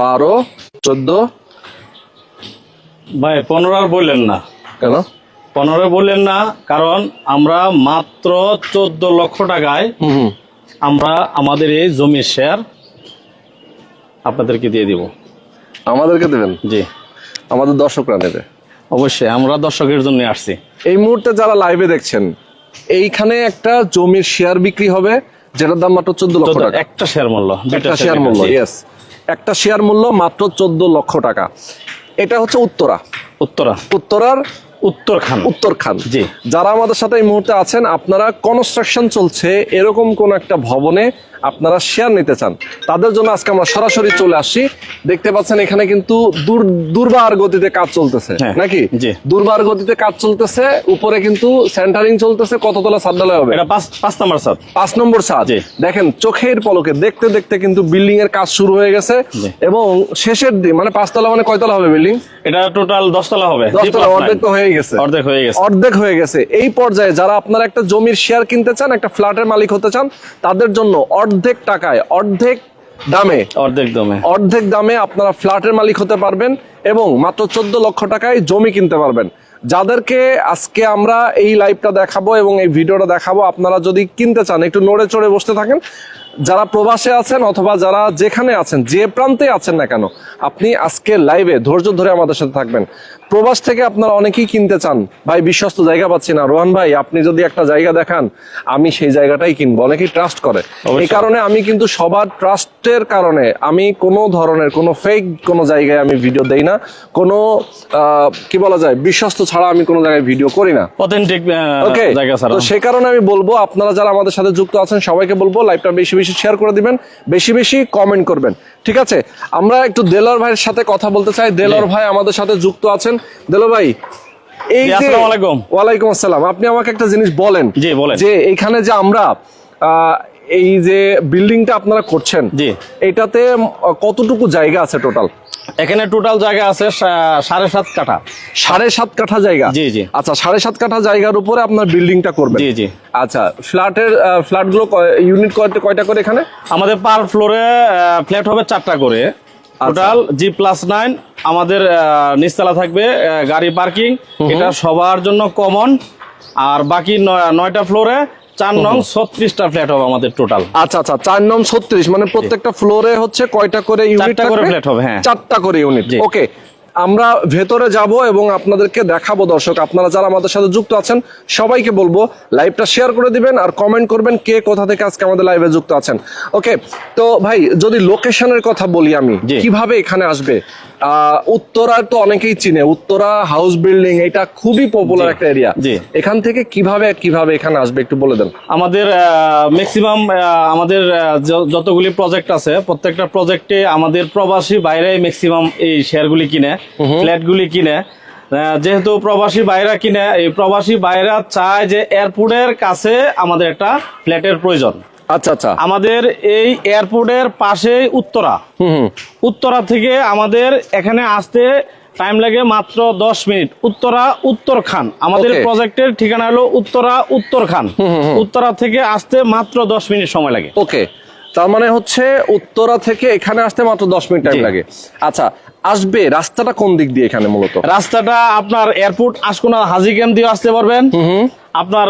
বারো চোদ্দ। ভাই পনেরো আর বললেন না। কেন? পনেরো বললেন না কারণ আমরা মাত্র চোদ্দ লক্ষ টাকায় আমরা আমাদের এই জমির শেয়ার আপনাদেরকে দিয়ে দিব। আমাদেরকে দেবেন? জি। আমাদের দর্শকরা নেবে অবশ্যই আমরা দর্শকের জন্য আসছি। এই মুহূর্তে যারা লাইভে দেখছেন এইখানে একটা জমির শেয়ার বিক্রি হবে যেটার দাম মাত্র চোদ্দ লক্ষ টাকা। একটা শেয়ার মূল্য একটা শেয়ার মূল্য ইয়েস একটা শেয়ার মূল্য মাত্র চোদ্দ লক্ষ টাকা। এটা হচ্ছে উত্তরা। উত্তরা। উত্তরার উত্তরখান। উত্তরখান। জি। যারা আমাদের সাথে এই মুহূর্তে আছেন আপনারা কনস্ট্রাকশন চলছে এরকম কোন একটা ভবনে আপনারা শেয়ার নিতে চান। তাদের জন্য আজকে আমরা সরাসরি চলে আসছি দেখতে পাচ্ছেন এখানে কিন্তু দূর দুর্বার গতিতে কাজ চলতেছে হ্যাঁ, নাকি? দুর্বার গতিতে কাজ চলতেছে উপরে কিন্তু সেন্টারিং চলতেছে কততলা সাদ্দালয় হবে? এটা পাঁচ নাম্বার সাত পাঁচ নম্বর ছাদ। দেখেন চোখের পলকে দেখতে দেখতে কিন্তু বিল্ডিং এর কাজ শুরু হয়ে গেছে এবং শেষের দিন মানে পাঁচতলা মানে কয়তলা হবে বিল্ডিং এটা টোটাল দশতলা হবে। দশতলা অর্ধেক তো হয়ে গেছে। অর্ধেক হয়ে গেছে। অর্ধেক হয়ে গেছে। এই পর্যায়ে যারা আপনারা একটা জমির শেয়ার কিনতে চান একটা ফ্ল্যাটের মালিক হতে চান তাদের জন্য অর্ধেক টাকায় অর্ধেক দামে। অর্ধেক দামে। অর্ধেক দামে আপনারা ফ্ল্যাটের মালিক হতে পারবেন এবং মাত্র চোদ্দ লক্ষ টাকায় জমি কিনতে পারবেন। যাদেরকে আজকে আমরা এই লাইভটা দেখাবো এবং এই ভিডিওটা দেখাবো আপনারা যদি কিনতে চান একটু নড়ে চড়ে বসতে থাকেন যারা প্রবাসে আছেন অথবা যারা যেখানে আছেন যে প্রান্তে আছেন না কেন আপনি আজকে লাইভে ধৈর্য ধরে আমাদের সাথে থাকবেন। প্রবাস থেকে আপনারা অনেকেই কিনতে চান। ভাই বিশ্বস্ত জায়গা পাচ্ছি না। রোহান ভাই আপনি যদি একটা জায়গা দেখান আমি সেই জায়গাটাই কিনবো। অনেকেই ট্রাস্ট করে। এই কারণে আমি কিন্তু সবার ট্রাস্টের কারণে আমি কোনো ধরনের কোনো ফেক কোনো জায়গায় আমি ভিডিও দেই না। কোনো আহ, কি বলা যায় বিশ্বস্ত ছাড়া আমি কোনো জায়গায় ভিডিও করি না। অথেন্টিক ওকে তো সেই কারণে আমি বলব আপনারা যারা আমাদের সাথে যুক্ত আছেন সবাইকে বলব লাইভটা বেশি বেশি শেয়ার করে দিবেন বেশি বেশি কমেন্ট করবেন। ঠিক আছে? আমরা একটু দেলোর ভাইয়ের সাথে কথা বলতে চাই। দেলোর ভাই আমাদের সাথে যুক্ত আছেন। দেলো ভাই এই যে আসসালামু আলাইকুম। ওয়ালাইকুম আসসালাম। আপনি আমাকে একটা জিনিস বলেন জি, বলেন। যে এখানে যে আমরা আহ, এই যে বিল্ডিংটা আপনারা করছেন জি। এটাতে কতটুকু জায়গা আছে টোটাল এখানে টোটাল জায়গা আছে সাড়ে সাত কাঠা সাড়ে সাত কাঠা জায়গা জি, জি। আচ্ছা সাড়ে সাত কাঠা জায়গার উপরে আপনার বিল্ডিংটা করবেন জি, জি। আচ্ছা ফ্ল্যাটের ফ্ল্যাটগুলো ইউনিট কয়টা কয়টা করে এখানে আমাদের পার ফ্লোরে ফ্ল্যাট হবে চারটা করে। টোটাল জি প্লাস নাইন আমাদের নিচতলা থাকবে গাড়ি পার্কিং এটা সবার জন্য কমন আর বাকি নয়- নয়টা ফ্লোরে চার নং ছত্রিশটা ফ্ল্যাট হবে আমাদের টোটাল আচ্ছা আচ্ছা চার নম ছত্রিশ মানে প্রত্যেকটা ফ্লোরে হচ্ছে কয়টা করে ইউনিট করে flat হবে, হ্যাঁ। চারটা করে ইউনিট ওকে আমরা ভেতরে যাব এবং আপনাদেরকে দেখাবো দর্শক আপনারা যারা আমাদের সাথে যুক্ত আছেন সবাইকে বলব লাইভটা শেয়ার করে দিবেন আর কমেন্ট করবেন কে কোথা থেকে আজকে আমাদের লাইভে যুক্ত আছেন। ওকে তো ভাই যদি লোকেশনের কথা বলি আমি। কীভাবে এখানে আসবে? আহ, উত্তরার তো অনেকেই চিনে। উত্তরা হাউস বিল্ডিং এটা খুবই পপুলার একটা এরিয়া। এখান থেকে কীভাবে কীভাবে এখানে আসবে একটু বলে দেন। আমাদের ম্যাক্সিমাম আমাদের যতগুলি প্রজেক্ট আছে প্রত্যেকটা প্রজেক্টে আমাদের প্রবাসী বাইরে ম্যাক্সিমাম এই শেয়ারগুলি কিনে ফ্ল্যাটগুলি কিনে। যেহেতু প্রবাসী বাইরা কিনে এই প্রবাসী বাইরা চায় যে এয়ারপোর্টের কাছে আমাদের একটা ফ্ল্যাটের প্রয়োজন। আচ্ছা আচ্ছা। আমাদের এই এয়ারপোর্টের পাশেই উত্তরা। উত্তরা থেকে আমাদের এখানে আসতে টাইম লাগে মাত্র দশ মিনিট। উত্তরা উত্তরখান। আমাদের প্রজেক্টের ঠিকানা হলো উত্তরা উত্তর খান উত্তরা থেকে আসতে মাত্র দশ মিনিট সময় লাগে। ওকে তার মানে হচ্ছে উত্তরা থেকে এখানে আসতে মাত্র দশ মিনিট টাইম লাগে। আচ্ছা আসবে রাস্তাটা কোন দিক দিয়ে এখানে মূলত? রাস্তাটা আপনার এয়ারপোর্ট আশকোনা হাজি ক্যাম্প দিয়ে আসতে পারবেন। আপনার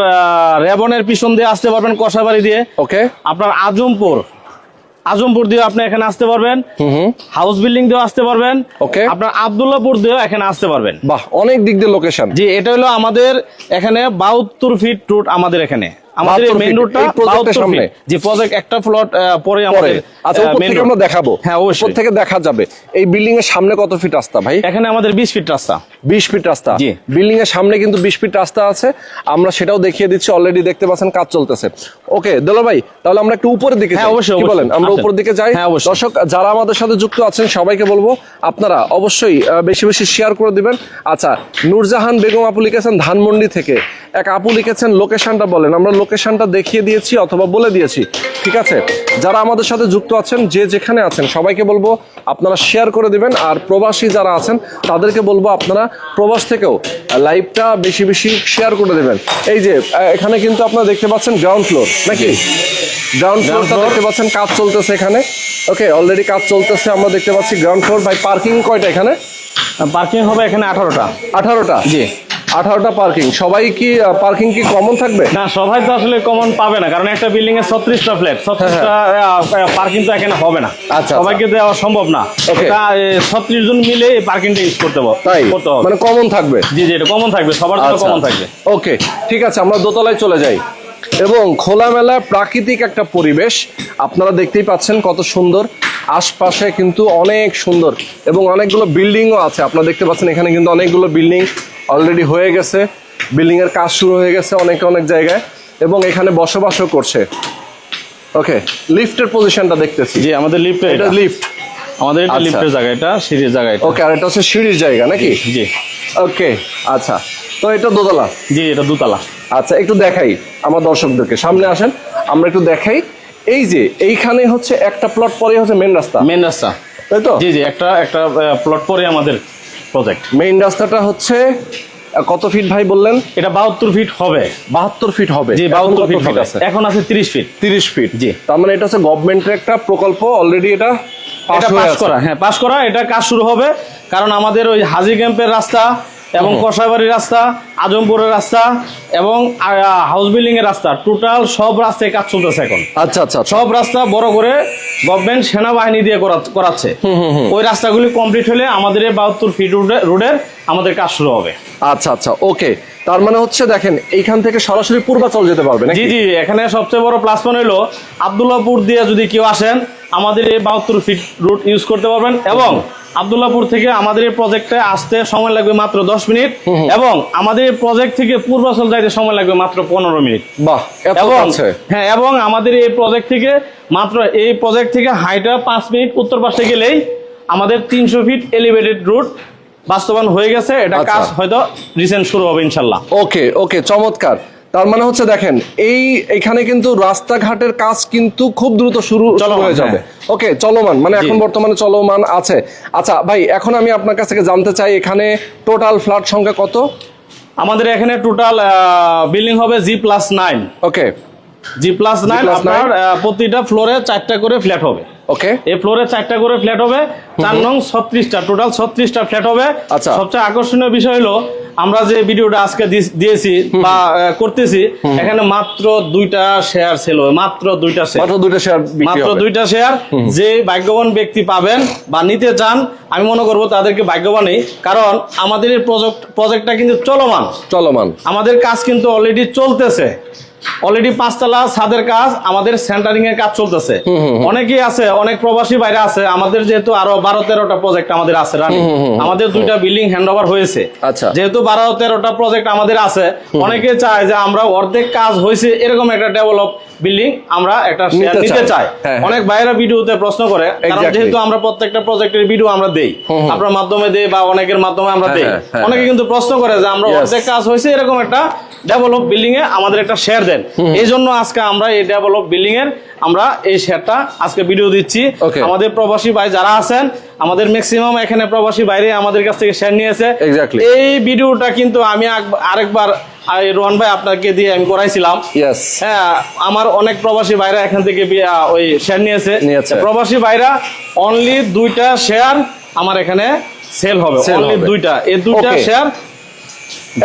রেবনের পিছন দিয়ে আসতে পারবেন কষাবাড়ি দিয়ে। ওকে আপনার আজমপুর আজমপুর দিয়ে আপনি এখানে আসতে পারবেন। হাউস বিল্ডিং দিয়েও আসতে পারবেন। ওকে আপনার আবদুল্লাপুর দিয়েও এখানে আসতে পারবেন। বাহ অনেক দিক দিয়ে লোকেশন জি এটা হলো আমাদের এখানে বাহাত্তর ফিট রুট আমাদের এখানে। আমাদের মেইন এর 72 সামনে? জি প্রজেক্ট একটা প্লট পরে আমাদের আচ্ছা উপর থেকে আমরা দেখাবো। হ্যাঁ উপর থেকে দেখা যাবে। এই বিল্ডিং এর সামনে কত ফিট রাস্তা ভাই? এখানে আমাদের বিশ ফিট রাস্তা। বিশ ফিট রাস্তা। জি। বিল্ডিং এর সামনে কিন্তু বিশ ফিট রাস্তা আছে। আমরা সেটাও দেখিয়ে দিচ্ছি। অলরেডি দেখতে পাচ্ছেন কাজ চলতেছে। ওকে দেলো ভাই তাহলে আমরা একটু উপরের দিকে হ্যাঁ, যাই। অবশ্যই, কি বলেন? আমরা আসেন। উপরের দিকে যাই। হ্যাঁ, অবশ্যই। দর্শক যারা আমাদের সাথে যুক্ত আছেন সবাইকে বলব আপনারা অবশ্যই বেশি বেশি শেয়ার করে দিবেন। আচ্ছা নূরজাহান বেগম আপু লিখেছেন ধানমন্ডি থেকে। এক আপু লিখেছেন লোকেশনটা বলেন। আমরা লোকেশনটা দেখিয়ে দিয়েছি অথবা বলে দিয়েছি ঠিক আছে? যারা আমাদের সাথে যুক্ত আছেন যে যেখানে আছেন সবাইকে বলব আপনারা শেয়ার করে দিবেন আর প্রবাসী যারা আছেন তাদেরকে বলব আপনারা প্রবাস থেকেও লাইভটা বেশি বেশি শেয়ার করে দেবেন। এই যে এখানে কিন্তু আপনারা দেখতে পাচ্ছেন গ্রাউন্ড ফ্লোর নাকি? গ্রাউন্ড ফ্লোরটা। দেখতে পাচ্ছেন কাজ চলতেছে এখানে। ওকে অলরেডি কাজ চলতেছে আমরা দেখতে পাচ্ছি গ্রাউন্ড ফ্লোর ভাই পার্কিং কয়টা এখানে? পার্কিং হবে এখানে আঠারোটা। আঠারোটা? জি। আঠারোটা পার্কিং সবাই কি পার্কিং কি কমন থাকবে? না সবাই তো আসলে কমন পাবে না কারণ একটা বিল্ডিং এ ছত্রিশটা ফ্ল্যাট ছত্রিশটা পার্কিং তো এখানে হবে না। আচ্ছা। সবাইকে দেওয়া সম্ভব না. এটা ছত্রিশ জন মিলে এই পার্কিংটা ইউজ করতে হবে তাই? মানে কমন থাকবে? জি জি এটা কমন থাকবে সবার জন্য আচ্ছা। কমন থাকবে। ওকে ঠিক আছে আমরা দোতলায় চলে যাই। এবং খোলামেলা প্রাকৃতিক একটা পরিবেশ আপনারা দেখতেই পাচ্ছেন কত সুন্দর। আশপাশে কিন্তু অনেক সুন্দর এবং অনেকগুলো বিল্ডিংও আছে। আপনারা দেখতে পাচ্ছেন এখানে কিন্তু অনেকগুলো বিল্ডিং অলরেডি হয়ে গেছে। বিল্ডিং এর কাজ শুরু হয়ে গেছে অনেক অনেক জায়গায় এবং এখানে বসবাসও করছে। ওকে লিফটের পজিশনটা দেখতেছি। জি আমাদের লিফট এটা লিফট আমাদের এটা আচ্ছা। লিফটের জায়গা এটা সিঁড়ির জায়গা এটা। ওকে আর এটা হচ্ছে সিঁড়ির জায়গা নাকি? জি ওকে আচ্ছা। তো এটা দোতলা? জি এটা দোতলা। আচ্ছা একটু দেখাই আমার দর্শকদেরকে। সামনে আসেন আমরা একটু দেখাই। এই যে এইখানে হচ্ছে একটা প্লট পরে হচ্ছে মেন রাস্তা। মেন রাস্তা। তাই তো? জি জি একটা একটা প্লট পরে আমাদের প্রজেক্ট মেইন রাস্তাটা হচ্ছে কত ফিট ভাই বললেন? এটা বাহাত্তর ফিট হবে। বাহাত্তর ফিট হবে। জি বাহাত্তর ফিট হবে। আছে? এখন আছে তিরিশ ফিট তিরিশ ফিট জি। তার মানে এটা হচ্ছে গভর্নমেন্টের একটা প্রকল্প অলরেডি এটা পাস করা। হ্যাঁ পাস করা এটা কাজ শুরু হবে। কারণ আমাদের ওই হাজি ক্যাম্পের রাস্তা এবং কসাইবাড়ি রাস্তা আজমপুরের রাস্তা এবং হাউস বিল্ডিং এর রাস্তা। টোটাল সব রাস্তায় কাজ চলতেছে এখন। আচ্ছা আচ্ছা আচ্ছা। সব রাস্তা বড় করে গভর্নমেন্ট সেনাবাহিনী দিয়ে করা- করাচ্ছে। ওই রাস্তাগুলি কমপ্লিট হলে আমাদের বাহাত্তর ফিট রোডের আমাদের কাজ শুরু হবে। আচ্ছা আচ্ছা ওকে। তার মানে হচ্ছে দেখেন এইখান থেকে সরাসরি পূর্বাচল যেতে পারবে জি জি এখানে সবচেয়ে বড় প্লাস পয়েন্ট হলো আবদুল্লাহপুর দিয়ে যদি কেউ আসেন আমাদের এই বাহাত্তর ফিট রুট ইউজ করতে পারবেন এবং আবদুল্লাহপুর থেকে আমাদের এই প্রজেক্টে আসতে সময় লাগবে মাত্র দশ মিনিট এবং আমাদের এই প্রজেক্ট থেকে পূর্বাচল যাইতে সময় লাগবে মাত্র পনেরো মিনিট। বাহ এবং আছে হ্যাঁ এবং আমাদের এই প্রজেক্ট থেকে মাত্র এই প্রজেক্ট থেকে হাইটা পাঁচ মিনিট উত্তর পাশে গেলেই আমাদের তিনশো ফিট এলিভেটেড রুট বাস্তবায়ন হয়ে গেছে এটা আচ্ছা। কাজ হয়তো রিসেন্ট শুরু হবে ইনশাল্লাহ। ওকে ওকে চমৎকার। তার মানে হচ্ছে দেখেন এই এখানে কিন্তু রাস্তাঘাটের কাজ কিন্তু খুব দ্রুত শুরু হয়ে যাবে। হ্যাঁ। ওকে চলমান মানে এখন বর্তমানে চলমান আছে। আচ্ছা ভাই এখন আমি আপনার কাছ থেকে জানতে চাই এখানে টোটাল ফ্ল্যাট সংখ্যা কত? আমাদের এখানে টোটাল বিল্ডিং হবে G plus nine okay. G plus nine আপনার প্রতিটা ফ্লোরে চারটা করে ফ্ল্যাট হবে। ওকে এই ফ্লোরে চারটা করে ফ্ল্যাট হবে। চার নং ছত্রিশটা। টোটাল ছত্রিশটা ফ্ল্যাট হবে। আচ্ছা। সবচেয়ে আকর্ষণীয় বিষয় হলো আমরা যে ভিডিওটা আজকে দিয়েছি বা করতেছি এখানে মাত্র দুইটা শেয়ার সেল হবে। মাত্র দুইটা শেয়ার মাত্র দুইটা শেয়ার মাত্র দুইটা শেয়ার যে ভাগ্যবান ব্যক্তি পাবেন বা নিতে চান আমি মনে করব তাদেরকে ভাগ্যবানই কারণ আমাদের এই প্রজেক্ট প্রজেক্টটা কিন্তু চলমান। চলমান। আমাদের কাজ কিন্তু অলরেডি চলতেছে। অলরেডি পাঁচতলা ছাদের কাজ আমাদের সেন্টারিং এর কাজ চলতেছে। অনেকেই আছে অনেক প্রবাসী বাইরে আছে আমাদের যেহেতু আরও বারো তেরোটা প্রজেক্ট আমাদের আছে আমাদের দুইটা বিল্ডিং হ্যান্ড ওভার হয়েছে। আচ্ছা। যেহেতু বারো তেরোটা প্রজেক্ট আমাদের আছে অনেকে চায় যে আমরা অর্ধেক কাজ হয়েছে এরকম একটা ডেভেলপ বিল্ডিং আমরা একটা শেয়ার নিতে চাই। হ্যাঁ, হ্যাঁ। অনেক বাইরে ভিডিওতে প্রশ্ন করে কারণ যেহেতু আমরা প্রত্যেকটা প্রজেক্টের ভিডিও আমরা দেই আপনার মাধ্যমে দেই বা অনেকের মাধ্যমে আমরা হ্যাঁ, দেই। অনেকে কিন্তু প্রশ্ন করে যে আমরা অর্ধেক কাজ হয়েছে এরকম একটা ডেভেলপ বিল্ডিং এ আমাদের একটা শেয়ার দেন এই জন্য আজকে আমরা এই ডেভেলপ বিল্ডিং এর আমরা এই শেয়ারটা আজকে ভিডিও দিচ্ছি। আমাদের প্রবাসী ভাই যারা আছেন আমাদের ম্যাক্সিমাম এখানে প্রবাসী বাইরে আমাদের কাছ থেকে শেয়ার নিয়েছে। এই ভিডিওটা কিন্তু আমি আরেকবার রোহন ভাই আপনাকে দিয়ে আমি করাইছিলাম। হ্যাঁ আমার অনেক প্রবাসী ভাইরা এখান থেকে ওই শেয়ার নিয়েছে। প্রবাসী ভাইরা অনলি দুইটা শেয়ার আমার এখানে সেল হবে। অনলি দুইটা। এই দুইটা শেয়ার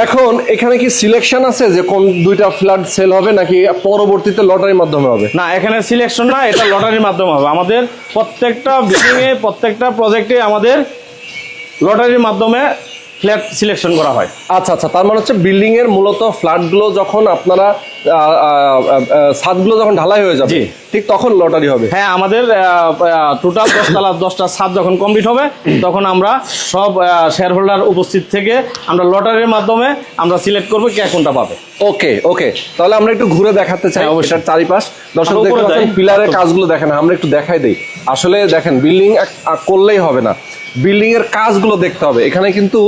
এখন এখানে কি সিলেকশন আছে যে কোন দুইটা ফ্ল্যাট সেল হবে নাকি পরবর্তীতে লটারির মাধ্যমে হবে? না এখানে সিলেকশন না এটা লটারির মাধ্যমে হবে। আমাদের প্রত্যেকটা বিল্ডিং এ প্রত্যেকটা প্রজেক্টে আমাদের লটারির মাধ্যমে ফ্ল্যাট সিলেকশন করা হয়। আচ্ছা আচ্ছা তার মানে হচ্ছে বিল্ডিং এর মূলত ফ্ল্যাটগুলো যখন আপনারা ছাদগুলো যখন ঢালাই হয়ে যাবে ঠিক তখন লটারি হবে। হ্যাঁ আমাদের টোটাল দশতলা দশটা ছাদ যখন কমপ্লিট হবে তখন আমরা সব শেয়ার হোল্ডার উপস্থিত থেকে আমরা লটারির মাধ্যমে আমরা সিলেক্ট করব কে কোনটা পাবে। ওকে ওকে। তাহলে আমরা একটু ঘুরে দেখাতে চাই হ্যাঁ, অবশ্যই। চারিপাশ। দর্শক। পিলারের কাজগুলো দেখেন আমরা একটু দেখাই দিই। আসলে দেখেন বিল্ডিং করলেই হবে না। বিল্ডিং এর কাজগুলো দেখতে হবে। এখানে কিন্তু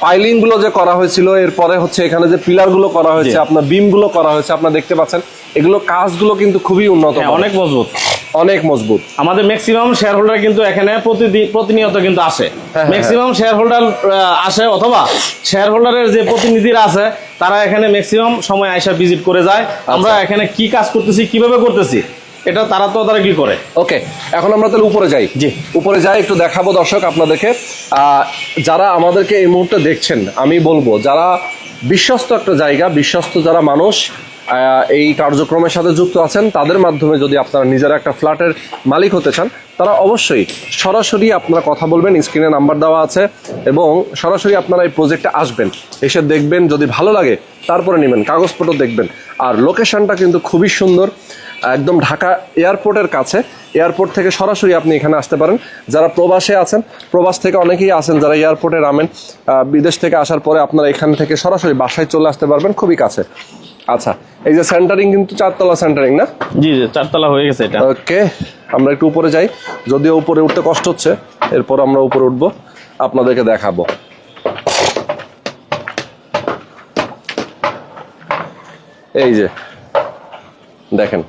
পাইলিংগুলো যে করা হয়েছিল এরপরে হচ্ছে এখানে যে পিলারগুলো করা হয়েছে আপনার বিমগুলো করা হয়েছে আপনারা দেখতে পাচ্ছেন এগুলো কাজগুলো কিন্তু খুবই উন্নত হ্যাঁ, অনেক মজবুত। অনেক মজবুত। আমাদের ম্যাক্সিমাম শেয়ার হোল্ডার কিন্তু এখানে প্রতিদিন প্রতিনিয়ত কিন্তু আসে। ম্যাক্সিমাম শেয়ার হোল্ডার আসে অথবা শেয়ার হোল্ডারের যে প্রতিনিধিরা আছে তারা এখানে ম্যাক্সিমাম সময় আয়সা ভিজিট করে যায়। আচ্ছা। আমরা এখানে কি কাজ করতেছি কীভাবে করতেছি? এটা তারা তো তারা কি করে? ওকে এখন আমরা তাহলে উপরে যাই। জি। উপরে যাই একটু দেখাবো দর্শক আপনাদেরকে। যারা আমাদেরকে এই মুহূর্তে দেখছেন আমি বলব যারা বিশ্বস্ত একটা জায়গা বিশ্বস্ত যারা মানুষ এই কার্যক্রমের সাথে যুক্ত আছেন তাদের মাধ্যমে যদি আপনারা নিজেরা একটা ফ্ল্যাটের মালিক হতে চান তারা অবশ্যই সরাসরি আপনারা কথা বলবেন স্ক্রিনে নাম্বার দেওয়া আছে এবং সরাসরি আপনারা এই প্রজেক্টে আসবেন। এসে দেখবেন যদি ভালো লাগে তারপরে নেবেন কাগজপত্র দেখবেন। আর লোকেশনটা কিন্তু খুবই সুন্দর। একদম ঢাকা এয়ারপোর্টের কাছে। এয়ারপোর্ট থেকে সরাসরি আপনি এখানে আসতে পারেন। যারা প্রবাসে আছেন প্রবাস থেকে অনেকেই আছেন যারা এয়ারপোর্টে নামেন বিদেশ থেকে আসার পরে আপনারা এখান থেকে সরাসরি বাসায় চলে আসতে পারবেন খুবই কাছে। আচ্ছা এই যে সেন্টারিং কিন্তু চারতলা সেন্টারিং না? জি জি চারতলা হয়ে গেছে এটা। ওকে আমরা একটু উপরে যাই। যদিও উপরে উঠতে কষ্ট হচ্ছে এরপর আমরা উপরে উঠবো আপনাদেরকে দেখাবো। এই যে দেখেন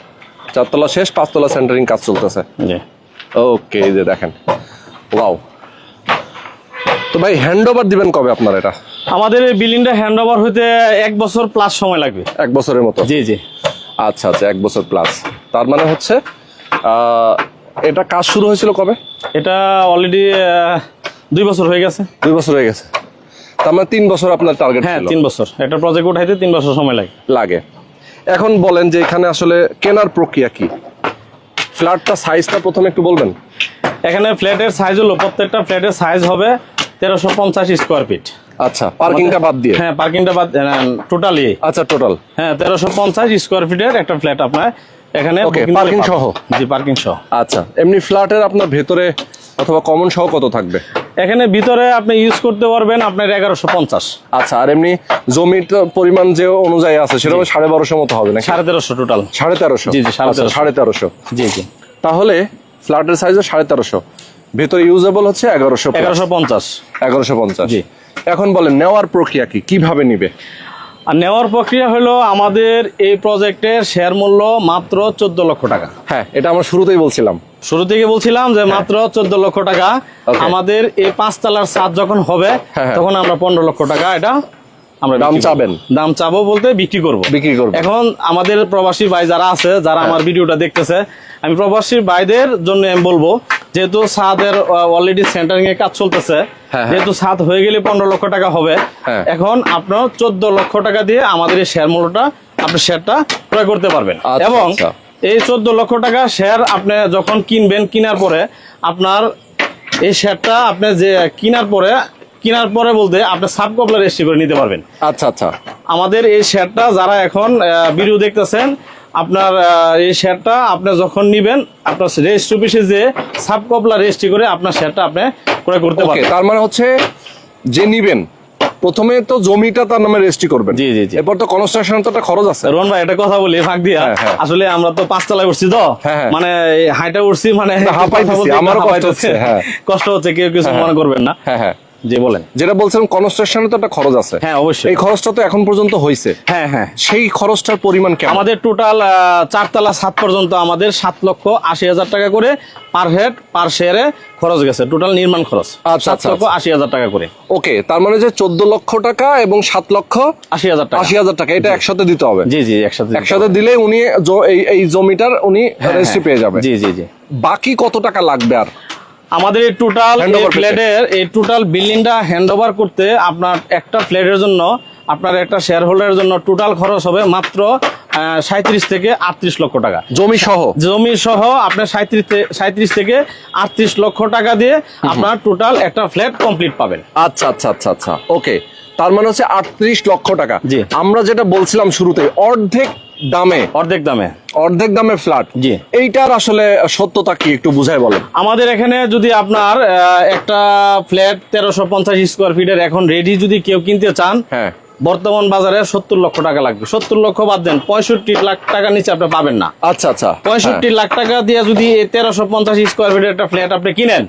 চারতলা শেষ পাঁচতলা সেন্টারিং কাজ চলতেছে। ওকে এই যে দেখেন। ওয়াও তো ভাই হ্যান্ড ওভার দিবেন কবে আপনার এটা? আমাদের এই বিল্ডিংটা হ্যান্ড ওভার হইতে এক বছর প্লাস সময় লাগবে। এক বছরের মতো? জি জি। আচ্ছা আচ্ছা এক বছর প্লাস তার মানে হচ্ছে এটা কাজ শুরু হয়েছিল কবে? এটা অলরেডি দুই বছর হয়ে গেছে। দুই বছর হয়ে গেছে। তার মানে তিন বছর আপনার টার্গেট হ্যাঁ তিন বছর। একটা প্রজেক্ট উঠাইতে তিন বছর সময় লাগে। লাগে। এখন বলেন যে এখানে আসলে কেনার প্রক্রিয়া কি? ফ্ল্যাটটা সাইজটা প্রথমে একটু বলবেন। এখানে ফ্ল্যাটের সাইজ হলো প্রত্যেকটা ফ্ল্যাটের সাইজ হবে তেরোশো পঞ্চাশ স্কোয়ার ফিট আচ্ছা পার্কিংটা বাদ দিয়ে? হ্যাঁ পার্কিংটা বাদ টোটালি আচ্ছা টোটাল হ্যাঁ তেরোশো পঞ্চাশ স্কোয়ার ফিটের একটা ফ্ল্যাট আপনার এখানে দিলে সহ? জি পার্কিং সহ। আচ্ছা এমনি ফ্ল্যাটের আপনার ভেতরে অথবা কমন সহ কত থাকবে? এখানে ভিতরে আপনি ইউজ করতে পারবেন আপনার এগারোশো পঞ্চাশ। আচ্ছা আর এমনি জমির পরিমাণ যে অনুযায়ী আছে সেটা সাড়ে বারোশো মতো হবে না সাড়ে তেরোশো টোটাল সাড়ে তেরোশো? জি, জি, সাড়ে আচ্ছা, তেরোশো। সাড়ে তেরোশো। জি জি। তাহলে ফ্ল্যাটের সাইজও সাড়ে তেরোশো। ভেতরে ইউজেবল হচ্ছে এগারোশো এগারোশো পঞ্চাশ। এগারোশো পঞ্চাশ। জি। এখন বলেন নেওয়ার প্রক্রিয়া কি? কীভাবে নিবে? আর নেওয়ার প্রক্রিয়া হলো আমাদের এই প্রজেক্টের শেয়ার মূল্য মাত্র চোদ্দ লক্ষ টাকা। হ্যাঁ এটা আমরা শুরুতেই বলছিলাম। শুরু থেকে বলছিলাম যে মাত্র চোদ্দ লক্ষ টাকা আমাদের এই পাঁচতলার ছাদ যখন হবে হ্যাঁ, হ্যাঁ। তখন আমরা পনেরো লক্ষ টাকা এটা আমরা দাম চাবেন? দাম চাবো বলতে বিক্রি করব বিক্রি করবেন। এখন আমাদের প্রবাসী ভাই যারা আছে যারা হ্যাঁ। আমার ভিডিওটা দেখতেছে আমি প্রবাসী ভাইদের জন্য আমি বলব যেহেতু ছাদের অলরেডি সেন্টারিং এর কাজ চলতেছে হ্যাঁ। যেহেতু ছাদ হয়ে গেলে পনেরো লক্ষ টাকা হবে হ্যাঁ। এখন আপনার চোদ্দ লক্ষ টাকা দিয়ে আমাদের এই শেয়ার মূল্যটা আপনি শেয়ারটা ক্রয় করতে পারবেন আচ্ছা, এবং আচ্ছা। এই চোদ্দ লক্ষ টাকা শেয়ার আপনি যখন কিনবেন কেনার পরে আপনার এই শেয়ারটা আপনি যে কেনার পরে কেনার পরে বলতে আপনি সাব কপলা রেজিস্ট্রি করে নিতে পারবেন। আচ্ছা আচ্ছা। আমাদের এই শেয়ারটা যারা এখন ভিডিও দেখতেছেন আপনার এই শেয়ারটা আপনি যখন নিবেন আপনার রেজিস্ট্রি অফিসে যে সাব কপলা রেজিস্ট্রি করে আপনার শেয়ারটা আপনি ক্রয় করতে পারবেন। তার মানে হচ্ছে যে নিবেন প্রথমে তো জমিটা তার নামে রেজিস্ট্রি করবেন জি, জি, জি। এরপর তো কনস্ট্রাকশন তো একটা খরচ আছে রোহন ভাই একটা কথা বলি ফাঁক দিয়া হ্যাঁ, হ্যাঁ। আসলে আমরা তো পাঁচতলায় উঠছি তো হ্যাঁ। মানে হাইটা উঠছি মানে হাঁপাইতেছি, আমারও কষ্ট হচ্ছে। কষ্ট হচ্ছে কেউ কিছু মনে করবেন না হ্যাঁ হ্যাঁ জি বলেন। যেটা বলছেন কনস্ট্রাকশনে তো একটা খরচ আছে। হ্যাঁ অবশ্যই। এই খরচটা তো এখন পর্যন্ত হয়েছে হ্যাঁ হ্যাঁ। সেই খরচটার পরিমাণ কেমন? আমাদের টোটাল চারতলা সাত পর্যন্ত আমাদের সাত লক্ষ আশি হাজার টাকা করে পার হেড পার শেয়ারে খরচ গেছে। টোটাল নির্মাণ খরচ। আচ্ছা, সাত আচ্ছা, লক্ষ আশি হাজার টাকা করে। ওকে তার মানে যে চোদ্দ লক্ষ টাকা এবং সাত লক্ষ আশি হাজার টাকা। আশি হাজার টাকা এটা একসাথে দিতে হবে? জি জি একসাথে একসাথে দিলে উনি এই জমিটার উনি হ্যাঁ, রেজিস্ট্রি হ্যাঁ। পেয়ে যাবে। জি জি জি। বাকি কত টাকা লাগবে আর? আমাদের এই টোটাল ফ্ল্যাটের এই টোটাল বিল্ডিংটা হ্যান্ড ওভার করতে আপনার একটা ফ্ল্যাটের জন্য আপনার একটা শেয়ার হোল্ডারের জন্য টোটাল খরচ হবে মাত্র সাঁত্রিশ থেকে আটত্রিশ লক্ষ টাকা। জমি সহ? জমি সহ আপনার সাঁত্রিশ সাঁত্রিশ থেকে আটত্রিশ লক্ষ টাকা দিয়ে আপনার টোটাল একটা ফ্ল্যাট কমপ্লিট পাবেন। আচ্ছা আচ্ছা আচ্ছা আচ্ছা ওকে। তার মানে হচ্ছে আটত্রিশ লক্ষ টাকা। জি। আমরা যেটা বলছিলাম শুরুতে অর্ধেক দামে? অর্ধেক দামে। অর্ধেক দামে ফ্ল্যাট জি। এইটার আসলে সত্যতা কি একটু বুঝাই বলেন? আমাদের এখানে যদি আপনার একটা ফ্ল্যাট তেরোশো পঞ্চাশ স্কোয়ার ফিটের এখন রেডি যদি কেউ কিনতে চান হ্যাঁ। বর্তমান বাজারে সত্তর লক্ষ টাকা লাগবে। সত্তর লক্ষ বাদ দেন পঁয়ষট্টি লাখ টাকার নিচে আপনি পাবেন না। আচ্ছা আচ্ছা। পঁয়ষট্টি লাখ টাকা দিয়ে যদি তেরোশো পঞ্চাশ স্কোয়ার ফিটের একটা ফ্ল্যাট আপনি কিনেন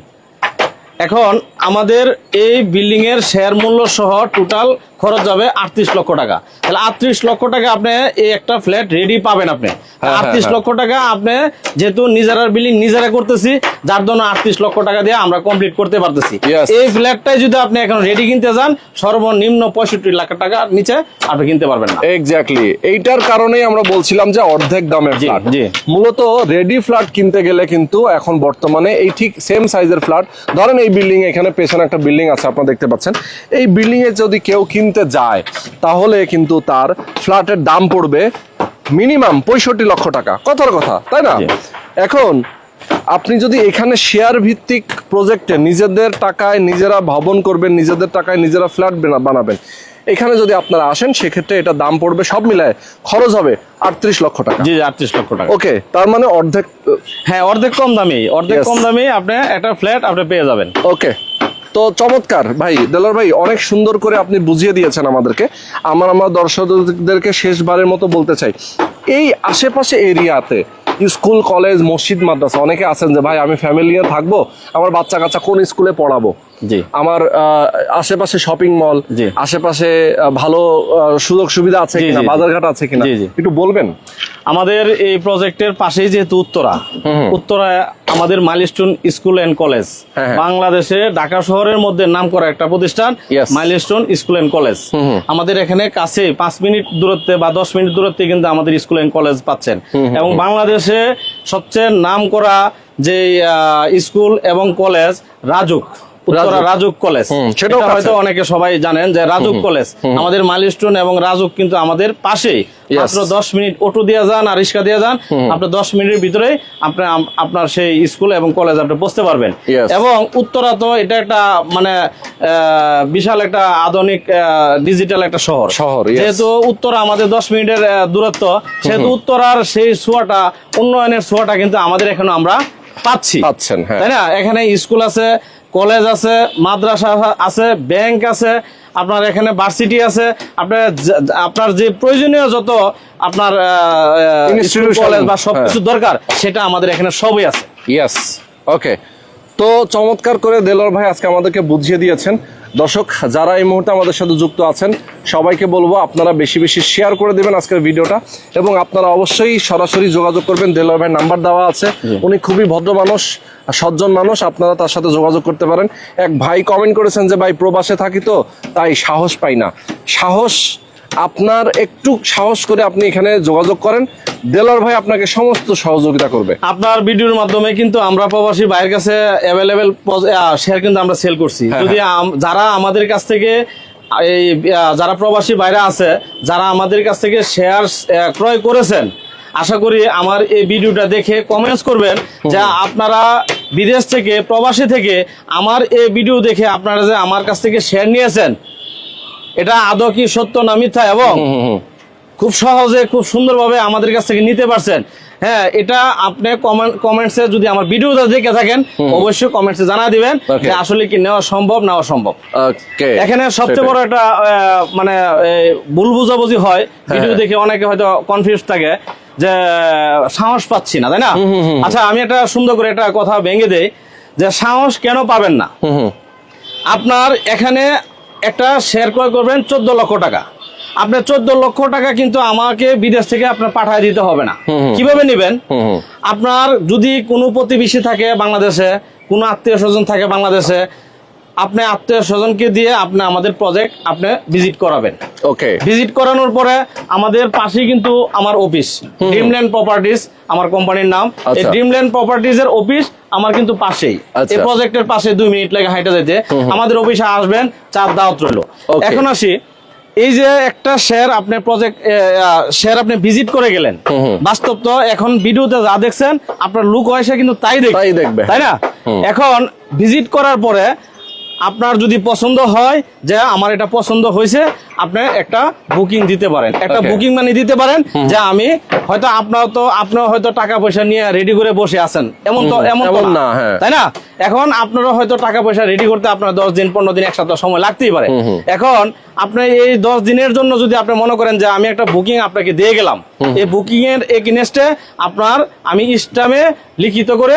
এখন আমাদের এই বিল্ডিং এর শেয়ার মূল্য সহ টোটাল খরচ যাবে আটত্রিশ লক্ষ টাকা। তাহলে আটত্রিশ লক্ষ টাকা আপনি এই একটা ফ্ল্যাট রেডি পাবেন আপনি। হ্যাঁ, আটত্রিশ হ্যাঁ। লক্ষ টাকা আপনি যেহেতু নিজেরা বিল্ডিং নিজেরা করতেছি যার জন্য আটত্রিশ লক্ষ টাকা দিয়ে আমরা কমপ্লিট করতে পারতেছি। এই ফ্ল্যাটটাই যদি আপনি এখন রেডি কিনতে যান সর্বনিম্ন পঁয়ষট্টি লাখ টাকা নিচে আপনি কিনতে পারবেন না। এক্স্যাক্টলি এইটার কারণেই আমরা বলছিলাম যে অর্ধেক দামের জি, ফ্ল্যাট। মূলত রেডি ফ্ল্যাট কিনতে গেলে কিন্তু এখন বর্তমানে এই ঠিক সেম সাইজের ফ্ল্যাট ধরেন এই বিল্ডিং এখানে পেছনে একটা বিল্ডিং আছে আপনারা দেখতে পাচ্ছেন। এই বিল্ডিং এ যদি কেউ কিনতে যায় তাহলে কিন্তু তার ফ্ল্যাটের দাম পড়বে মিনিমাম পঁয়ষট্টি লক্ষ টাকা। কথার কথা তাই না? এখন আপনি যদি এখানে শেয়ার ভিত্তিক প্রজেক্টে নিজেদের টাকায় নিজেরা ভবন করবেন নিজেদের টাকায় নিজেরা ফ্ল্যাট বানাবেন এখানে যদি আপনারা আসেন সেক্ষেত্রে এটা দাম পড়বে সব মিলায় খরচ হবে আটত্রিশ লক্ষ টাকা। জি আটত্রিশ লক্ষ টাকা। ওকে তার মানে অর্ধেক হ্যাঁ অর্ধেক কম দামি অর্ধেক কম দামি আপনি একটা ফ্ল্যাট আপনি পেয়ে যাবেন। ওকে। তো চমৎকার, ভাই, দেলার ভাই, অনেক সুন্দর করে আপনি বুঝিয়ে দিয়েছেন আমাদেরকে। আমার আমার দর্শকদেরকে শেষবারের মতো বলতে চাই, এই আশেপাশে এরিয়াতে, স্কুল, কলেজ, মসজিদ, মাদ্রাসা, অনেকে আছেন যে, ভাই, আমি ফ্যামিলি নিয়ে থাকব, আমার বাচ্চা কাচ্চা কোন স্কুলে পড়াবো? আমার আশেপাশে শপিং মল। আশেপাশে ভালো সুযোগ সুবিধা আছে কিনা। বাজারঘাট আছে কিনা। একটু বলবেন আমাদের এই প্রজেক্টের পাশেই যেহেতু উত্তরা উত্তরা আমাদের মাইলস্টোন স্কুল এন্ড কলেজ। বাংলাদেশে ঢাকা শহরের মধ্যে নাম করা একটা প্রতিষ্ঠান. মাইলস্টোন স্কুল এন্ড কলেজ আমাদের এখানে কাছে পাঁচ মিনিট দূরত্বে বা দশ মিনিট দূরত্বে কিন্তু আমাদের স্কুল এন্ড কলেজ পাচ্ছেন এবং বাংলাদেশে সবচেয়ে নাম করা যে স্কুল এবং কলেজ রাজুক উত্তরা রাজুক। রাজুক কলেজ। হুম, সেটাও এটা কাছে। হয়তো অনেকে সবাই জানেন যে রাজুক কলেজ। আমাদের মাইলস্টোন এবং রাজুক কিন্তু আমাদের পাশেই। মাত্র দশ মিনিট অটো দিয়ে যান আর রিক্সা দিয়ে যান আপনার দশ মিনিটের ভিতরেই আপনার আপনার সেই স্কুল এবং কলেজ আপনি পৌঁছতে পারবেন। এবং উত্তরা তো এটা একটা মানে বিশাল একটা আধুনিক ডিজিটাল একটা শহর। শহর. যেহেতু উত্তরা আমাদের দশ মিনিটের দূরত্ব সেহেতু উত্তরার সেই ছোঁয়াটা উন্নয়নের ছোঁয়াটা কিন্তু আমাদের এখানে আমরা পাচ্ছি। পাচ্ছেন হ্যাঁ। তাই না? এখানে স্কুল আছে কলেজ আছে মাদ্রাসা আছে ব্যাংক আছে আপনার এখানে ভার্সিটি আছে আপনার আপনার যে প্রয়োজনীয় যত আপনার কলেজ বা সবকিছু হ্যাঁ। দরকার সেটা আমাদের এখানে সবই আছে। ইয়াস ওকে তো চমৎকার করে দেলোর ভাই আজকে আমাদেরকে বুঝিয়ে দিয়েছেন। দর্শক যারা এই মুহূর্তে আমাদের সাথে যুক্ত আছেন সবাইকে বলব আপনারা বেশি বেশি শেয়ার করে দেবেন আজকের ভিডিওটা এবং আপনারা অবশ্যই সরাসরি যোগাযোগ করবেন। দেলোয়ার ভাই নাম্বার দেওয়া আছে। উনি খুবই ভদ্র মানুষ সজ্জন মানুষ আপনারা তার সাথে যোগাযোগ করতে পারেন। এক ভাই কমেন্ট করেছেন যে ভাই প্রবাসে থাকি তো তাই সাহস পাই না। সাহস আপনার একটু সাহস করে আপনি এখানে যোগাযোগ করেন। দেলোর ভাই আপনাকে সমস্ত সহযোগিতা করবে। আপনার ভিডিওর মাধ্যমে কিন্তু আমরা প্রবাসী ভাইয়ের কাছে অ্যাভেলেবেল শেয়ার কিন্তু আমরা সেল করছি। হ্যাঁ, যদি যারা আমাদের কাছ থেকে এই যারা প্রবাসী বাইরে আছে যারা আমাদের কাছ থেকে শেয়ার ক্রয় করেছেন আশা করি আমার এই ভিডিওটা দেখে কমেন্টস করবেন যে আপনারা বিদেশ থেকে প্রবাসী থেকে আমার এই ভিডিও দেখে আপনারা যে আমার কাছ থেকে শেয়ার নিয়েছেন এটা আদৌ কি সত্য না মিথ্যা এবং খুব সহজে খুব সুন্দরভাবে আমাদের কাছ থেকে নিতে পারছেন। হ্যাঁ এটা আপনি কমেন্টসে যদি আমার ভিডিওটা দেখে থাকেন অবশ্যই কমেন্টসে জানা দিবেন যে আসলে কি নেওয়া সম্ভব নেওয়া সম্ভব। ওকে এখানে সবচেয়ে বড় একটা মানে ভুল বুঝাবুঝি হয়। ভিডিও হ্যাঁ। দেখে অনেকে হয়তো কনফিউজ থাকে যে সাহস পাচ্ছি না তাই না? আচ্ছা আমি একটা সুন্দর করে একটা কথা ভেঙে দেই যে সাহস কেন পাবেন না? আপনার এখানে একটা শেয়ার ক্রয় করবেন চোদ্দ লক্ষ টাকা। আপনার চোদ্দ লক্ষ টাকা কিন্তু আমাকে বিদেশ থেকে আপনার পাঠায় দিতে হবে না। কীভাবে নেবেন? আপনার যদি কোনো প্রতিবেশী থাকে বাংলাদেশে কোনো আত্মীয় স্বজন থাকে বাংলাদেশে আপনি আত্মীয় স্বজনকে দিয়ে আপনি আমাদের প্রজেক্ট আপনি ভিজিট করাবেন। ওকে ভিজিট করানোর পরে আমাদের পাশেই কিন্তু আমার অফিস ড্রিমল্যান্ড প্রপার্টিজ আমার কোম্পানির নাম। এই আচ্ছা। ড্রিমল্যান্ড প্রপার্টিজ এর অফিস আমার কিন্তু পাশেই। আচ্ছা। এই প্রজেক্টের পাশে দুই মিনিট লাগে হাইটা যেতে আমাদের অফিসে আসবেন চার দাওয়াত রইল. এখন আসি এই যে একটা শেয়ার আপনি প্রজেক্ট শেয়ার আপনি ভিজিট করে গেলেন। বাস্তব তো এখন ভিডিওতে যা দেখছেন আপনার লুক হয়েছে কিন্তু তাই তাই দেখবে। তাই না? এখন ভিজিট করার পরে আপনার যদি পছন্দ হয় যে আমার এটা পছন্দ হয়েছে আপনি একটা বুকিং দিতে পারেন। একটা বুকিং মানে দিতে পারেন যে আমি হয়তো আপনার তো আপনার হয়তো টাকা পয়সা নিয়ে রেডি করে বসে আছেন। এমন তো এমন তো না, হ্যাঁ। তাই না? এখন আপনারা হয়তো টাকা পয়সা রেডি করতে আপনার দশ দিন পনেরো দিন এক সপ্তাহ সময় লাগতেই পারে। এখন আপনি এই দশ দিনের জন্য যদি আপনি মনে করেন যে আমি একটা বুকিং আপনাকে দিয়ে গেলাম এই বুকিং এর এগেনস্টে আপনার আমি ইস্টামে লিখিত করে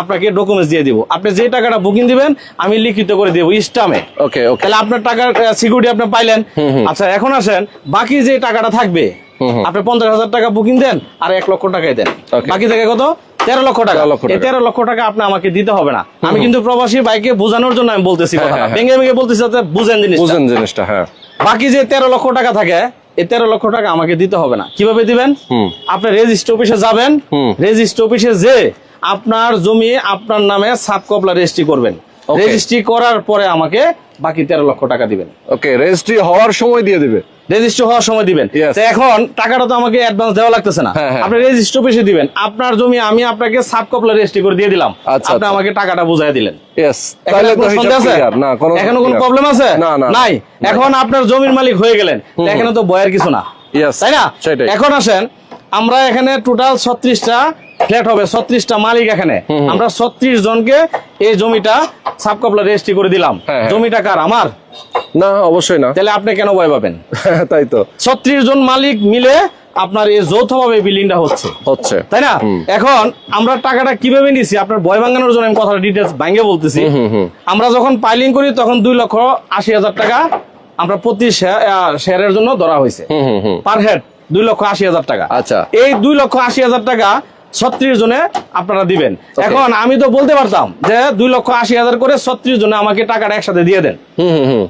আপনাকে ডকুমেন্টস দিয়ে দিব। আপনি যে টাকাটা বুকিং দিবেন আমি লিখিত করে দিব ইস্টামে ওকে ওকে তাহলে আপনার টাকার সিকিউরিটি আপনি পাইলেন। আচ্ছা এখন আসেন বাকি যে টাকাটা থাকবে আপনি পঞ্চাশ হাজার টাকা বুকিং দেন আর এক লক্ষ টাকাই দেন। বাকি থাকে কত? তেরো লক্ষ টাকা। তেরো লক্ষ টাকা। আপনি আমাকে দিতে হবে না। আমি কিন্তু প্রবাসী বাইকে বোঝানোর জন্য আমি বলতেছি হ্যাঁ, হ্যাঁ, হ্যাঁ। ভেঙে ভেঙে বলতেছি যাতে বুঝেন জিনিস বুঝেন জিনিসটা হ্যাঁ। বাকি যে তেরো লক্ষ টাকা থাকে এই তেরো লক্ষ টাকা আমাকে দিতে হবে না। কীভাবে দিবেন? আপনি রেজিস্ট্রি অফিসে যাবেন। রেজিস্ট্রি অফিসে যে আপনার জমি আপনার নামে সাব কপলা রেজিস্ট্রি করবেন। রেজিস্ট্রি করার পরে আমাকে বাকি তেরো লক্ষ টাকা দিবেন। ওকে রেজিস্ট্রি হওয়ার সময় দিয়ে দিবে। রেজিস্ট্রি হওয়ার সময় দিবেন। এখন টাকাটা তো আমাকে অ্যাডভান্স দেওয়া লাগতেছে না। হ্যাঁ, হ্যাঁ। আপনি রেজিস্ট্রি অফিসে দিবেন। আপনার জমি আমি আপনাকে সাব কপলা রেজিস্ট্রি করে দিয়ে দিলাম। আচ্ছা, আপনি আচ্ছা। আমাকে টাকাটা বুঝাই দিলেন। এখানে কোনো প্রবলেম আছে? না না নাই। এখন আপনার জমির মালিক হয়ে গেলেন। এখানে তো বয়ের কিছু না। তাই না? সেটাই। এখন আসেন। আমরা এখানে টোটাল ছত্রিশটা ফ্ল্যাট হবে ছত্রিশটা মালিক এখানে। আমরা ছত্রিশ জনকে এই জমিটা সাবকপলা রেজিস্ট্রি করে দিলাম। হ্যাঁ, হ্যাঁ। জমিটা কার? আমার? না অবশ্যই না। তাহলে আপনি কেন ভয় পাবেন? তাই তো। ছত্রিশ জন মালিক মিলে আপনার এই যৌথভাবে বিল্ডিংটা হচ্ছে। হচ্ছে। তাই না? এখন আমরা টাকাটা কীভাবে নিছি? আপনার ভয় ভাঙানোর জন্য আমি কথাটা ডিটেলস ভাঙে বলতেছি। আমরা যখন পাইলিং করি তখন দুই লক্ষ আশি হাজার টাকা আমরা প্রতি শেয়ার- শেয়ারের জন্য ধরা হয়েছে। পার হেড দুই লক্ষ আশি হাজার টাকা। আচ্ছা। এই দুই লক্ষ আশি হাজার টাকা ছত্রিশ জনে আপনারা দিবেন। এখন আমি তো বলতে পারতাম যে দুই লক্ষ আশি হাজার করে ছত্রিশ জনে আমাকে টাকাটা একসাথে দিয়ে দেন। হুম হুম হুম।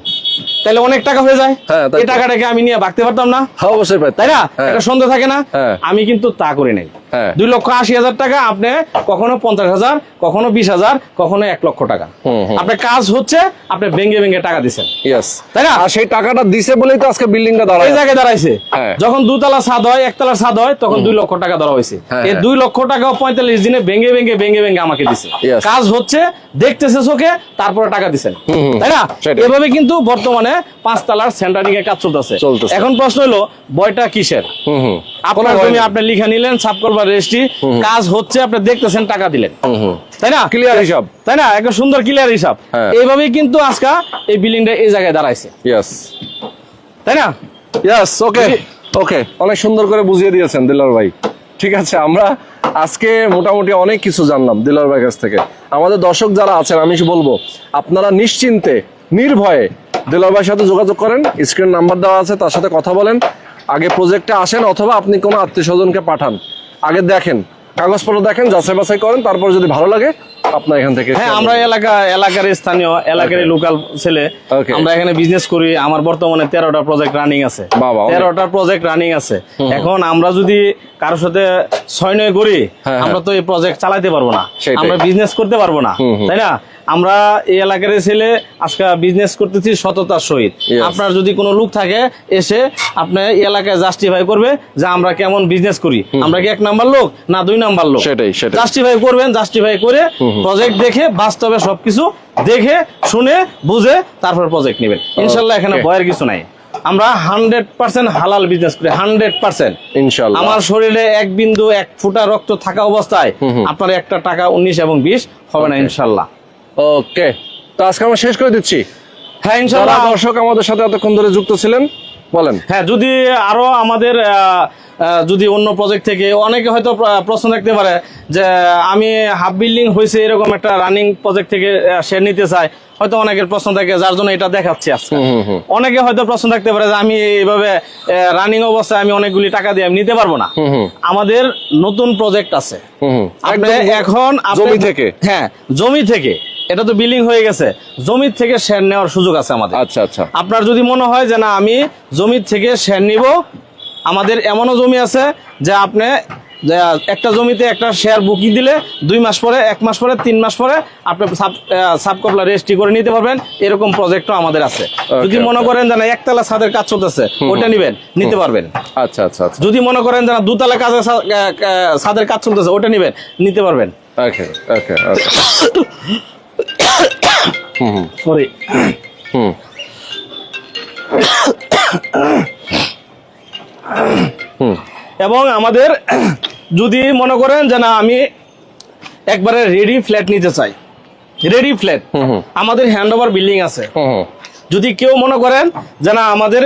তাহলে অনেক টাকা হয়ে যায়। হ্যাঁ, এই টাকাটাকে আমি নিয়ে ভাগতে পারতাম না। হ্যাঁ অবশ্যই তাই না? এটা একটা সন্দেহ থাকে না। হ্যাঁ। আমি কিন্তু তা করি নাই। হ্যাঁ। দুই লক্ষ আশি হাজার টাকা আপনি কখনো পঞ্চাশ হাজার কখনো বিশ হাজার কখনো এক লক্ষ টাকা। আপনার কাজ হচ্ছে আপনি ভেঙ্গে ভেঙ্গে টাকা দিচ্ছেন। তাই না? আর সেই টাকাটা দিছে বলেই তো আজকে বিল্ডিংটা দাঁড়ায় এই জায়গায় দাঁড়াইছে। হ্যাঁ। যখন দুতলা ছাদ হয় একতলা ছাদ হয় তখন দুই লক্ষ টাকা ধরা হয়েছে। হ্যাঁ, এই হ্যাঁ। দুই লক্ষ টাকা পঁয়তাল্লিশ দিনে ভেঙ্গে ভেঙ্গে ভেঙ্গে ভেঙ্গে আমাকে দিছে। কাজ হচ্ছে দেখতেছে চোখে তারপরে টাকা দিচ্ছেন তাই না। এভাবে কিন্তু বর্তমানে পাঁচতলার সেন্টারিং এর কাজ চলতেছে। এখন প্রশ্ন হলো বয়টা কিসের? আপনার জমি। আপনি লিখে নিলেন সাবকলবার রেজিস্ট্রি কাজ হচ্ছে আপনি দেখতেছেন টাকা দিলেন। তাই না? Clear হিসাব। তাই না? একটা সুন্দর ক্লিয়ার হিসাব। হ্যাঁ। এইভাবেই কিন্তু আজকে এই বিল্ডিংটা এই জায়গায় দাঁড়াইছে। ইয়েস তাই না? ইয়েস ওকে ওকে অনেক সুন্দর করে বুঝিয়ে দিয়েছেন দিলার ভাই। ঠিক আছে আমরা আজকে মোটামুটি অনেক কিছু জানলাম দিলার ভাই কাছ থেকে। আমাদের দর্শক যারা আছেন আমি বলব আপনারা নিশ্চিন্তে নির্ভয়ে দিলার ভাইয়ের সাথে যোগাযোগ করেন স্ক্রিন নাম্বার দেওয়া আছে তার সাথে কথা বলেন। আগে প্রজেক্টে আসেন অথবা আপনি কোনো আত্মীয় স্বজনকে পাঠান। আগে দেখেন কাগজপত্র দেখেন যাচাই বাছাই করেন তারপর যদি ভালো লাগে আপনার এখান থেকে হ্যাঁ আমরা এলাকা এলাকার স্থানীয় এলাকার লোকাল ছেলে। আমরা এখানে বিজনেস করি আমার বর্তমানে তেরোটা প্রজেক্ট রানিং আছে। তেরোটা প্রজেক্ট রানিং আছে। এখন আমরা যদি কারোর সাথে ছয় নয় করি হ্যাঁ, আমরা তো এই প্রজেক্ট চালাতে পারব না। আমরা বিজনেস করতে পারব না। তাই না? আমরা এই এলাকার ছেলে আজকে বিজনেস করতেছি সততার সহিত। আপনার যদি কোনো লোক থাকে এসে আপনি এই এলাকায় জাস্টিফাই করবে যে আমরা কেমন বিজনেস করি। আমরা কি এক নাম্বার লোক না দুই নাম্বার লোক? সেটাই। জাস্টিফাই করবেন জাস্টিফাই করে প্রজেক্ট দেখে বাস্তবে সবকিছু দেখে শুনে বুঝে তারপর প্রজেক্ট নেবেন। ইনশাল্লাহ এখানে ভয়ের কিছু নাই। আমরা হান্ড্রেড পার্সেন্ট হালাল বিজনেস করি হান্ড্রেড পার্সেন্ট ইনশাল্লাহ। আমার শরীরে এক বিন্দু এক ফুটা রক্ত থাকা অবস্থায় আপনার একটা টাকা উনিশ এবং বিশ হবে না. ইনশাল্লাহ। ওকে তো আজকে আমরা শেষ করে দিচ্ছি। হ্যাঁ ইনশাল্লাহ। দর্শক আমাদের সাথে এতক্ষণ ধরে যুক্ত ছিলেন বলেন। হ্যাঁ যদি আরও আমাদের যদি অন্য প্রজেক্ট থেকে অনেকে হয়তো প্রশ্ন থাকতে পারে যে আমি হাফ বিল্ডিং হয়েছে এরকম একটা রানিং প্রজেক্ট থেকে শেয়ার নিতে চাই। হয়তো অনেকের প্রশ্ন থাকে যার জন্য এটা দেখাচ্ছি আজকে। অনেকে হয়তো প্রশ্ন থাকতে পারে যে আমি এইভাবে রানিং অবস্থায় আমি অনেকগুলি টাকা দিয়ে আমি নিতে পারব না। আমাদের নতুন প্রজেক্ট আছে। এখন জমি থেকে? হ্যাঁ জমি থেকে। এটা তো বিল্ডিং হয়ে গেছে। জমি থেকে শেয়ার নেওয়ার সুযোগ আছে আমাদের। আচ্ছা আচ্ছা। আপনার যদি মনে হয় যে না আমি জমি থেকে শেয়ার নিব আমাদের এমনও জমি আছে যে আপনি একটা জমিতে একটা শেয়ার বুকিং দিলে দুই মাস পরে এক মাস পরে তিন মাস পরে আপনি সাব সাবকপলা রেজিস্ট্রি করে নিতে পারবেন। এরকম প্রজেক্টও আমাদের আছে। যদি মনে করেন যে না একতলা ছাদের কাজ চলতেছে ওটা নিবেন নিতে পারবেন। আচ্ছা আচ্ছা আচ্ছা। যদি মনে করেন যে না দুতলা কাজে ছাদের কাজ চলতেছে ওটা নিবেন নিতে পারবেন। ওকে ওকে সরি হুম। এবং আমাদের যদি মনে করেন যে না আমি একবারে রেডি ফ্ল্যাট নিতে চাই। রেডি ফ্ল্যাট আমাদের হ্যান্ড ওভার বিল্ডিং আছে যদি কেউ মনে করেন যে না আমাদের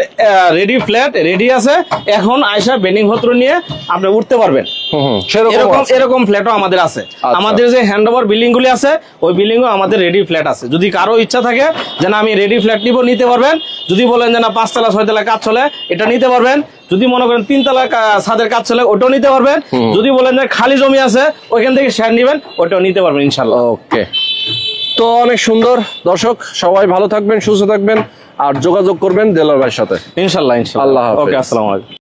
রেডি ফ্ল্যাট রেডি আছে এখন আয়সা বেনিং পত্র নিয়ে আপনি উঠতে পারবেন। এরকম এরকম ফ্ল্যাটও আমাদের আছে। আচ্ছা। আমাদের যে হ্যান্ড ওভার বিল্ডিং গুলি আছে ওই বিল্ডিং ও আমাদের রেডি ফ্ল্যাট আছে। যদি কারও ইচ্ছা থাকে যে না আমি রেডি ফ্ল্যাট নিব নিতে পারবেন। যদি বলেন যে না পাঁচতলা ছয়তলা কাজ চলে এটা নিতে পারবেন। যদি মনে করেন তিনতলা ছাদের কাজ চলে ওটাও নিতে পারবেন। যদি বলেন যে খালি জমি আছে ওইখান থেকে শেয়ার নিবেন ওটাও নিতে পারবেন ইনশাল্লাহ ওকে। তো অনেক সুন্দর। দর্শক সবাই ভালো থাকবেন সুস্থ থাকবেন আর যোগাযোগ করবেন দেলার ভাইয়ের সাথে। ইনশাল্লাহ ইনশাল্লাহ আল্লাহ ওকে আসসালামু আলাইকুম।